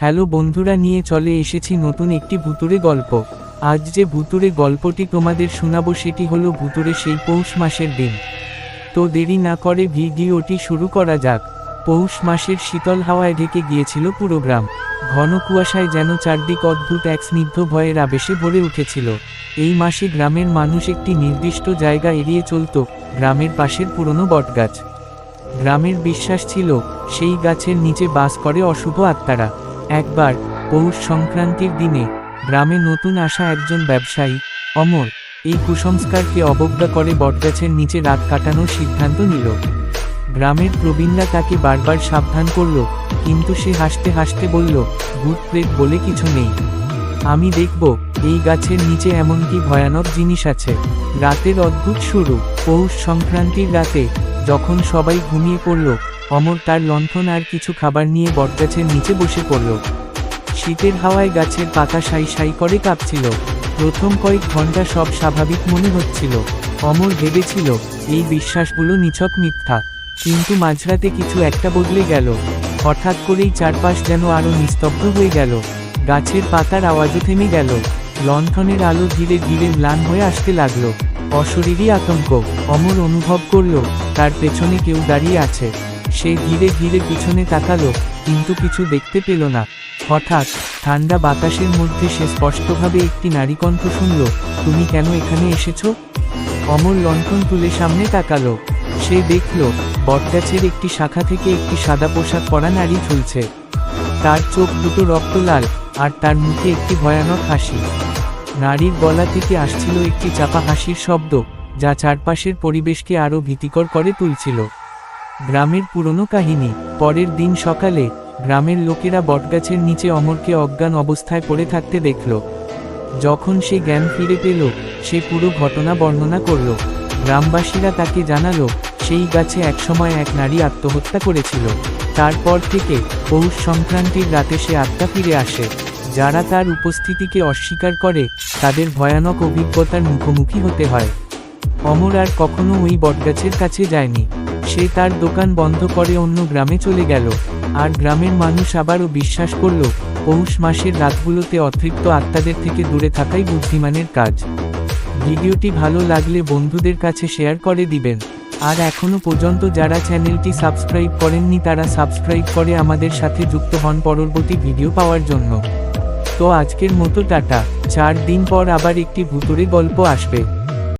Hello বন্ধুরা নিয়ে চলে এসেছি নতুন একটি ভুতুরে গল্প। আজ যে ভুতুরে গল্পটি তোমাদের শোনাবো সেটি হলো ভুতুরে সেই পৌষ মাসের দিন। তো দেরি না করে ভিডিওটি শুরু করা যাক। পৌষ মাসের শীতল হাওয়ায় ঢেকে গিয়েছিল পুরো গ্রাম। ঘন কুয়াশায় যেন চারদিক অদ্ভুত এক স্নিগ্ধ ভয়ের আবেশে ভরে উঠেছিল। এই মাসে গ্রামের মানুষ একটি নির্দিষ্ট জায়গা এড়িয়ে চলত, গ্রামের পাশের পুরনো বটগাছ। গ্রামের বিশ্বাস ছিল, সেই গাছের নিচে বাস করে অশুভ আত্মারা। একবার, পৌষ সংক্রান্তির দিনে, গ্রামে নতুন আসা একজন ব্যবসায়ী, অমর, এই কুসংস্কারকে অবজ্ঞা করে বটগাছের নিচে রাত কাটানোর সিদ্ধান্ত নিল। গ্রামের প্রবীণরা তাকে বারবার সাবধান করল, কিন্তু সে হাসতে হাসতে বলল, গুড প্রেত বলে কিছু নেই। আমি দেখব, এই গাছের নিচে এমন কি ভয়ানক জিনিস আছে। রাতের অদ্ভুত শুরু। পৌষ সংক্রান্তির রাতে, যখন সবাই ঘুমিয়ে পড়ল, অমর তার লণ্ঠন আর কিছু খাবার নিয়ে বটগাছের নিচে বসে পড়ল। শীতের হাওয়ায় গাছের পাতা সাই সাই করে কাঁপছিল। প্রথম কয়েক ঘণ্টা সব স্বাভাবিক মনে হচ্ছিল। অমর ভেবেছিল, এই বিশ্বাসগুলো নিছক মিথ্যা। কিন্তু মাঝরাতে কিছু একটা বদলে গেল। হঠাৎ করেই চারপাশ যেন আরও নিস্তব্ধ হয়ে গেল। গাছের পাতার আওয়াজও থেমে গেল। লণ্ঠনের আলো ধীরে ধীরে ম্লান হয়ে আসতে লাগল। অশরীরই আতঙ্ক, অমর অনুভব করল, তার পেছনে কেউ দাঁড়িয়ে আছে। সে ধীরে ধীরে পিছনে তাকালো, কিন্তু কিছু দেখতে পেল না। হঠাৎ, ঠান্ডা বাতাসের মধ্যে সে স্পষ্টভাবে একটি নারী কণ্ঠ শুনল, তুমি কেন এখানে এসেছ? অমর লণ্ঠন তুলে সামনে তাকালো। সে দেখল, বটগাছের একটি শাখা থেকে একটি সাদা পোশাক পরা নারী ঝুলছে। তার চোখ দুটো রক্ত লাল আর তার মুখে একটি ভয়ানক হাসি। নারীর গলা থেকে আসছিল একটি চাপা হাসির শব্দ, যা চারপাশের পরিবেশকে আরও ভীতিকর করে তুলছিল। গ্রামের পুরনো কাহিনী, পরের দিন সকালে, গ্রামের লোকেরা বটগাছের নিচে অমরকে অজ্ঞান অবস্থায় পড়ে থাকতে দেখল। যখন সে জ্ঞান ফিরে পেল, সে পুরো ঘটনা বর্ণনা করল। গ্রামবাসীরা তাকে জানালো, সেই গাছে একসময় এক নারী আত্মহত্যা করেছিল। তারপর থেকে, পৌষ সংক্রান্তির রাতে সে আত্মা ফিরে আসে। যারা তার উপস্থিতিকে অস্বীকার করে, তাদের ভয়ানক অভিজ্ঞতার মুখোমুখি হতে হয়। অমর আর কখনো ওই বটগাছের কাছে যায়নি। সে তার দোকান বন্ধ করে অন্য গ্রামে চলে গেল। আর গ্রামের মানুষ আবারও বিশ্বাস করল, পৌষ মাসের রাতগুলোতে অতৃপ্ত আত্মাদের থেকে দূরে থাকাই বুদ্ধিমানের কাজ। ভিডিওটি ভালো লাগলে বন্ধুদের কাছে শেয়ার করে দিবেন। আর এখনও পর্যন্ত যারা চ্যানেলটি সাবস্ক্রাইব করেননি, তারা সাবস্ক্রাইব করে আমাদের সাথে যুক্ত হন পরবর্তী ভিডিও পাওয়ার জন্য। তো আজকের মতো টাটা। চার দিন পর আবার একটি ভুতুরে গল্প আসবে।